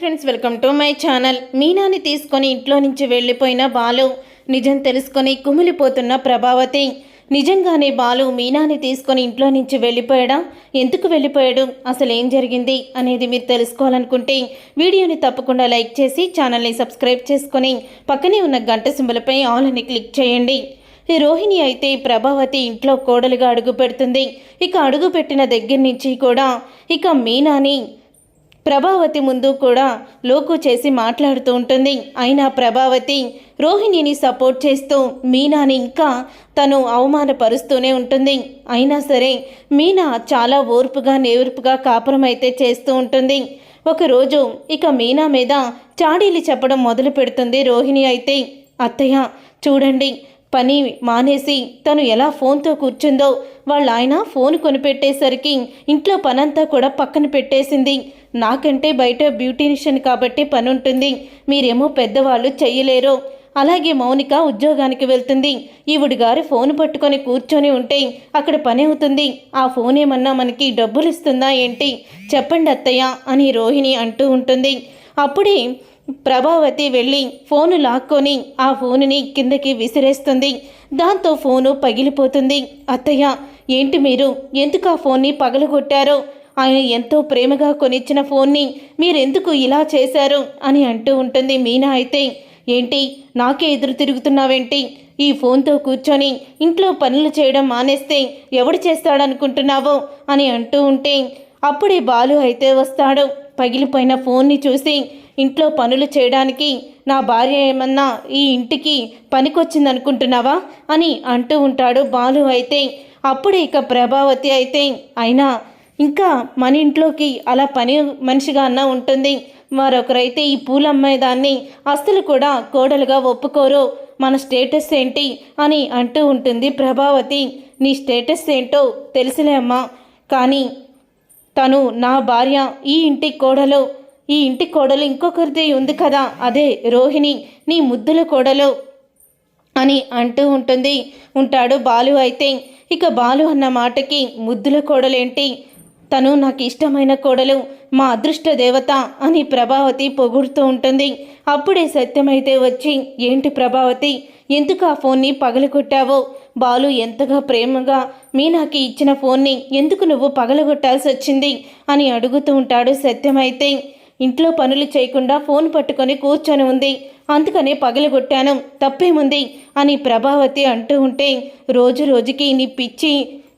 Friends welcome to my channel. మీనాని తీసుకొని ఇంట్లో నుంచి వెళ్ళిపోయిన బాలు నిజం తెలుసుకొని కుమిలిపోతున్న ప్రభావతి. నిజంగానే బాలు మీనాని తీసుకొని ఇంట్లో నుంచి వెళ్ళిపోయాడా? ఎందుకు వెళ్ళిపోయాడు? అసలు ఏం జరిగింది? అనేది మీరు తెలుసుకోవాలనుకుంటే వీడియోని తప్పకుండా లైక్ చేసి ఛానల్ని సబ్స్క్రైబ్ చేసుకొని పక్కనే ఉన్న గంట సింబలపై ఆల్ అని క్లిక్ చేయండి. ఈ రోహిణి అయితే ప్రభావతి ఇంట్లో కోడలుగా అడుగు పెడుతుంది. ఇక అడుగు పెట్టిన దగ్గర నుంచి కూడా ఇక మీనాని ప్రభావతి ముందు కూడా లోకు చేసి మాట్లాడుతూ ఉంటుంది. అయినా ప్రభావతి రోహిణిని సపోర్ట్ చేస్తూ మీనాని ఇంకా తను అవమానపరుస్తూనే ఉంటుంది. అయినా సరే మీనా చాలా ఓర్పుగా నేర్పుగా కాపురం అయితే చేస్తూ ఉంటుంది. ఒకరోజు ఇక మీనా మీద చాడీలు చెప్పడం మొదలు పెడుతుంది రోహిణి అయితే. అత్తయ్య చూడండి పని మానేసి తను ఎలా ఫోన్తో కూర్చుందో వాళ్ళ ఆయన ఫోన్ కొనిపెట్టేసరికి ఇంట్లో పనంతా కూడా పక్కన పెట్టేసింది. నాకంటే బయట బ్యూటీషియన్ కాబట్టి పని ఉంటుంది మీరేమో పెద్దవాళ్ళు చెయ్యలేరు. అలాగే మౌనిక ఉద్యోగానికి వెళ్తుంది. ఈవిడ గారు ఫోన్ పట్టుకొని కూర్చొని ఉంటే అక్కడ పని అవుతుంది. ఆ ఫోన్ ఏమన్నా మనకి డబ్బులు ఇస్తుందా ఏంటి? చెప్పండి అత్తయ్య అని రోహిణి అంటూ ఉంటుంది. అప్పుడే ప్రభావతి వెళ్ళి ఫోను లాక్కొని ఆ ఫోనుని కిందకి విసిరేస్తుంది. దాంతో ఫోను పగిలిపోతుంది. అత్తయ్య ఏంటి మీరు? ఎందుకు ఆ ఫోన్ని పగలగొట్టారో? ఆయన ఎంతో ప్రేమగా కొనిచ్చిన ఫోన్ని మీరెందుకు ఇలా చేశారు? అని అంటూ ఉంటుంది మీనా అయితే. ఏంటి? నాకే ఎదురు తిరుగుతున్నావేంటి? ఈ ఫోన్తో కూర్చొని ఇంట్లో పనులు చేయడం మానేస్తే ఎవడు చేస్తాడనుకుంటున్నావో? అని అంటూ ఉంటే అప్పుడే బాలు అయితే వస్తాడు. పగిలిపోయిన ఫోన్ని చూసి ఇంట్లో పనులు చేయడానికి నా భార్య ఏమన్నా ఈ ఇంటికి పనికొచ్చిందనుకుంటున్నావా? అని అంటూ ఉంటాడు బాలు అయితే. అప్పుడు ఇక ప్రభావతి అయితే అయినా ఇంకా మన ఇంట్లోకి అలా పని మనిషిగా అన్న ఉంటుంది. మరొకరైతే ఈ పూలమ్మేదాన్ని అస్సలు కూడా కోడలుగా ఒప్పుకోరు. మన స్టేటస్ ఏంటి? అని అంటూ ఉంటుంది ప్రభావతి. నీ స్టేటస్ ఏంటో తెలుసులే అమ్మా. కానీ తను నా భార్య ఈ ఇంటి కోడలు ఈ ఇంటి కోడలు ఇంకొకరిది ఉంది కదా? అదే రోహిణి నీ ముద్దుల కోడలు అని అంటూ ఉంటుంది. ఉంటాడు బాలు అయితే. ఇక బాలు అన్న మాటకి ముద్దుల కోడలేంటి? తను నాకు ఇష్టమైన కోడలు మా అదృష్ట దేవత అని ప్రభావతి పొగుడుతూ ఉంటుంది. అప్పుడే సత్యమైతే వచ్చి ఏంటి ప్రభావతి ఎందుకు ఆ ఫోన్ని పగలగొట్టావో? బాలు ఎంతగా ప్రేమగా మీనాకి ఇచ్చిన ఫోన్ని ఎందుకు నువ్వు పగలగొట్టాల్సి వచ్చింది అని అడుగుతూ ఉంటాడు సత్యమైతే. ఇంట్లో పనులు చేయకుండా ఫోన్ పట్టుకొని కూర్చొని ఉంది. అందుకనే పగలగొట్టాను. తప్పేముంది? అని ప్రభావతి అంటూ ఉంటే రోజు రోజుకి నీ పిచ్చి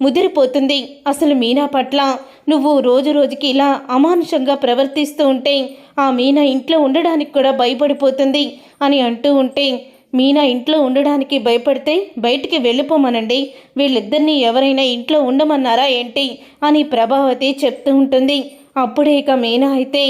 ముదిరిపోతుంది. అసలు మీనా పట్ల నువ్వు రోజు రోజుకి ఇలా అమానుషంగా ప్రవర్తిస్తూ ఉంటే ఆ మీనా ఇంట్లో ఉండడానికి కూడా భయపడిపోతుంది అని అంటూ ఉంటే మీనా ఇంట్లో ఉండడానికి భయపడితే బయటికి వెళ్ళిపోమనండి. వీళ్ళిద్దరినీ ఎవరైనా ఇంట్లో ఉండమన్నారా ఏంటి? అని ప్రభావతి చెప్తూ ఉంటుంది. అప్పుడే ఇక మీనా అయితే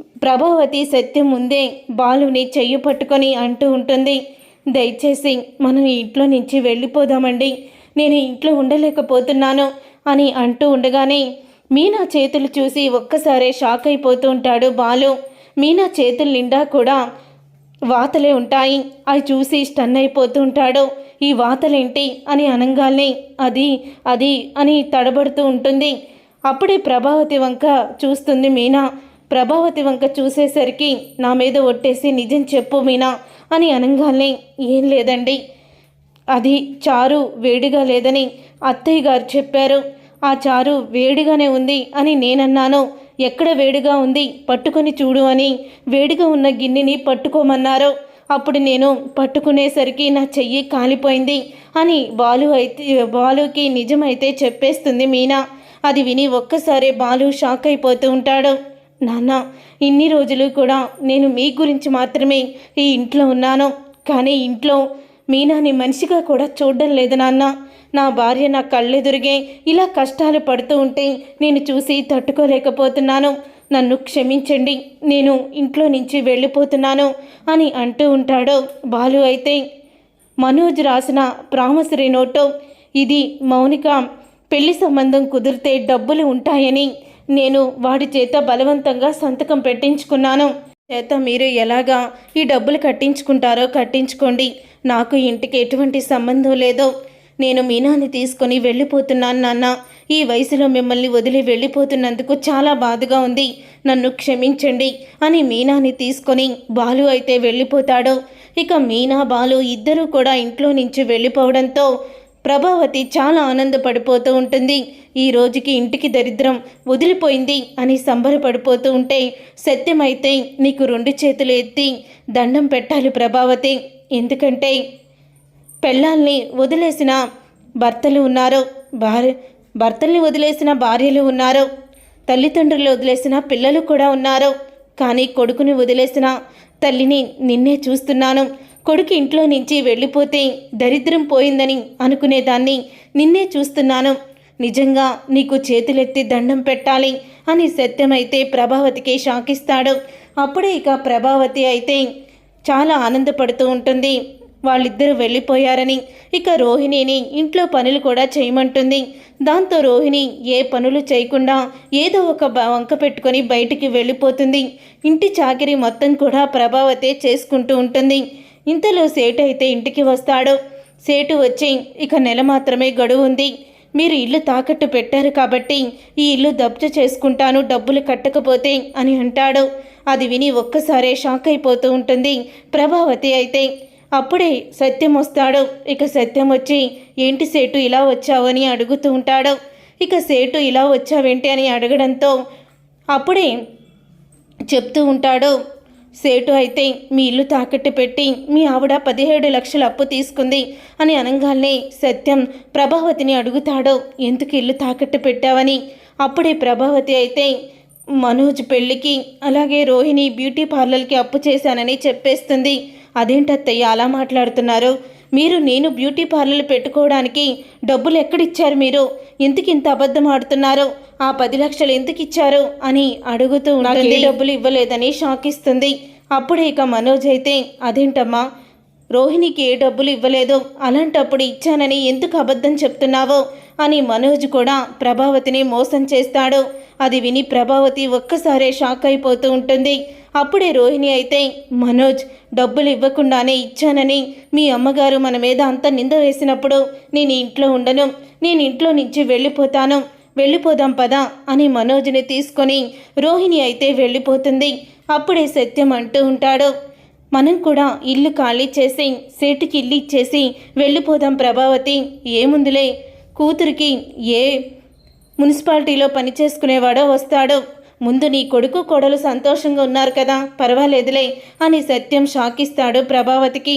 ప్రభావతి సత్యం ముందే బాలుని చెయ్యి పట్టుకొని అంటూ ఉంటుంది దయచేసి మనం ఇంట్లో నుంచి వెళ్ళిపోదామండి. నేను ఇంట్లో ఉండలేకపోతున్నాను అని అంటూ ఉండగానే మీనా చేతులు చూసి ఒక్కసారే షాక్ అయిపోతూ ఉంటాడు బాలు. మీనా చేతుల నిండా కూడా వాతలే ఉంటాయి. అవి చూసి స్టన్ అయిపోతూ ఉంటాడు. ఈ వాతలేంటి? అని అనగానే అది అది అని తడబడుతూ ఉంటుంది. అప్పుడే ప్రభావతి వంక చూస్తుంది మీనా. ప్రభావతి వంక చూసేసరికి నా మీద ఒట్టేసి నిజం చెప్పు మీనా అని అనగానే ఏం లేదండి. అది చారు వేడిగా లేదని అత్తయ్య గారు చెప్పారు. ఆ చారు వేడిగానే ఉంది అని నేనన్నాను. ఎక్కడ వేడిగా ఉంది? పట్టుకొని చూడు అని. వేడిగా ఉన్న గిన్నెని పట్టుకోమన్నారు. అప్పుడు నేను పట్టుకునేసరికి నా చెయ్యి కాలిపోయింది అని బాలు అయితే బాలుకి నిజమైతే చెప్పేస్తుంది మీనా. అది విని ఒక్కసారే బాలు షాక్ అయిపోతూ ఉంటాడు. నాన్న ఇన్ని రోజులు కూడా నేను మీ గురించి మాత్రమే ఈ ఇంట్లో ఉన్నాను. కానీ ఇంట్లో మీనాని మనిషిగా కూడా చూడడం లేదు నాన్న. నా భార్య నా కళ్ళెదురిగే ఇలా కష్టాలు పడుతూ ఉంటే నేను చూసి తట్టుకోలేకపోతున్నాను. నన్ను క్షమించండి నేను ఇంట్లో నుంచి వెళ్ళిపోతున్నాను అని అంటూ ఉంటాడు బాలు అయితే. మనోజ్ రాసిన ప్రామసరీ నోటు ఇది మౌనిక పెళ్ళి సంబంధం కుదిరితే డబ్బులు ఉంటాయని నేను వాడి చేత బలవంతంగా సంతకం పెట్టించుకున్నాను. చేత మీరు ఎలాగా ఈ డబ్బులు కట్టించుకుంటారో కట్టించుకోండి. నాకు ఇంటికి ఎటువంటి సంబంధం లేదో. నేను మీనాని తీసుకొని వెళ్ళిపోతున్నాను నాన్న. ఈ వయసులో మిమ్మల్ని వదిలి వెళ్ళిపోతున్నందుకు చాలా బాధగా ఉంది. నన్ను క్షమించండి అని మీనాని తీసుకొని బాలు అయితే వెళ్ళిపోతాడు. ఇక మీనా బాలు ఇద్దరూ కూడా ఇంట్లో నుంచి వెళ్ళిపోవడంతో ప్రభావతి చాలా ఆనందపడిపోతూ ఉంటుంది. ఈ రోజుకి ఇంటికి దరిద్రం వదిలిపోయింది అని సంబరపడిపోతూ ఉంటే సత్యమైతే నీకు రెండు చేతులు ఎత్తి దండం పెట్టాలి ప్రభావతి. ఎందుకంటే పెళ్ళాల్ని వదిలేసిన భర్తలు ఉన్నారు భార్య భర్తల్ని వదిలేసిన భార్యలు ఉన్నారు తల్లిదండ్రులు వదిలేసిన పిల్లలు కూడా ఉన్నారు. కానీ కొడుకుని వదిలేసిన తల్లిని నిన్నే చూస్తున్నాను. కొడుకు ఇంట్లో నుంచి వెళ్ళిపోతే దరిద్రం పోయిందని అనుకునేదాన్ని. నిన్నే చూస్తున్నాను. నిజంగా నీకు చేతులెత్తి దండం పెట్టాలి అని సత్యమైతే ప్రభావతికి షాకిస్తాడు. అప్పుడే ఇక ప్రభావతి అయితే చాలా ఆనందపడుతూ ఉంటుంది. వాళ్ళిద్దరూ వెళ్ళిపోయారని. ఇక రోహిణిని ఇంట్లో పనులు కూడా చేయమంటుంది. దాంతో రోహిణి ఏ పనులు చేయకుండా ఏదో ఒక వంక పెట్టుకొని బయటికి వెళ్ళిపోతుంది. ఇంటి చాకిరి మొత్తం కూడా ప్రభావతే చేసుకుంటూ ఉంటుంది. ఇంతలో సేటు అయితే ఇంటికి వస్తాడు. సేటు వచ్చి ఇక నెల మాత్రమే గడువు ఉంది. మీరు ఇల్లు తాకట్టు పెట్టారు కాబట్టి ఈ ఇల్లు దబ్జ చేసుకుంటాను డబ్బులు కట్టకపోతే అని అంటాడు. అది విని ఒక్కసారే షాక్ అయిపోతూ ఉంటుంది. ప్రభావతి అయితే అప్పుడే సత్యం వస్తాడు. ఇక సత్యం వచ్చి ఏంటి సేటు ఇలా వచ్చావని అడుగుతూ ఉంటాడు. ఇక సేటు ఇలా వచ్చావేంటి అని అడగడంతో అప్పుడే చెప్తూ ఉంటాడు. సేటు అయితే మీ ఇల్లు తాకట్టు పెట్టి మీ ఆవిడ పదిహేడు లక్షల అప్పు తీసుకుంది అని అనగానే సత్యం ప్రభావతిని అడుగుతాడు ఎందుకు ఇల్లు తాకట్టు పెట్టావని? అప్పుడే ప్రభావతి అయితే మనోజ్ పెళ్ళికి అలాగే రోహిణి బ్యూటీ పార్లర్కి అప్పు చేశానని చెప్పేస్తుంది. అదేంటత్తయ్య అలా మాట్లాడుతున్నారు? మీరు నేను బ్యూటీ పార్లర్ పెట్టుకోవడానికి డబ్బులు ఎక్కడిచ్చారు మీరు? ఎందుకు ఇంత అబద్ధం ఆడుతున్నారు? ఆ పది లక్షలు ఎందుకు ఇచ్చారు? అని అడుగుతూ ఉంటుంది డబ్బులు ఇవ్వలేదని షాక్ ఇస్తుంది. అప్పుడే ఇక మనోజ్ అయితే అదేంటమ్మా? రోహిణికి ఏ డబ్బులు ఇవ్వలేదు? అలాంటప్పుడు ఇచ్చానని ఎందుకు అబద్ధం చెప్తున్నావో? అని మనోజ్ కూడా ప్రభావతిని మోసం చేస్తాడు. అది విని ప్రభావతి ఒక్కసారే షాక్ అయిపోతూ ఉంటుంది. అప్పుడే రోహిణి అయితే మనోజ్ డబ్బులు ఇవ్వకుండానే ఇచ్చానని. మీ అమ్మగారు మన మీద అంత నింద వేసినప్పుడు నేను ఇంట్లో ఉండను. నేను ఇంట్లో నుంచి వెళ్ళిపోతాను. వెళ్ళిపోదాం పదా అని మనోజ్ని తీసుకొని రోహిణి అయితే వెళ్ళిపోతుంది. అప్పుడే సత్యం అంటూ ఉంటాడు. మనం కూడా ఇల్లు ఖాళీ చేసి సేటుకి ఇల్లు ఇచ్చేసి వెళ్ళిపోదాం ప్రభావతి. ఏముందిలే? కూతురికి ఏ మున్సిపాలిటీలో పని చేసుకునేవాడో వస్తాడు. ముందు నీ కొడుకు కోడలు సంతోషంగా ఉన్నారు కదా పర్వాలేదులే అని సత్యం షాకిస్తాడు ప్రభావతికి.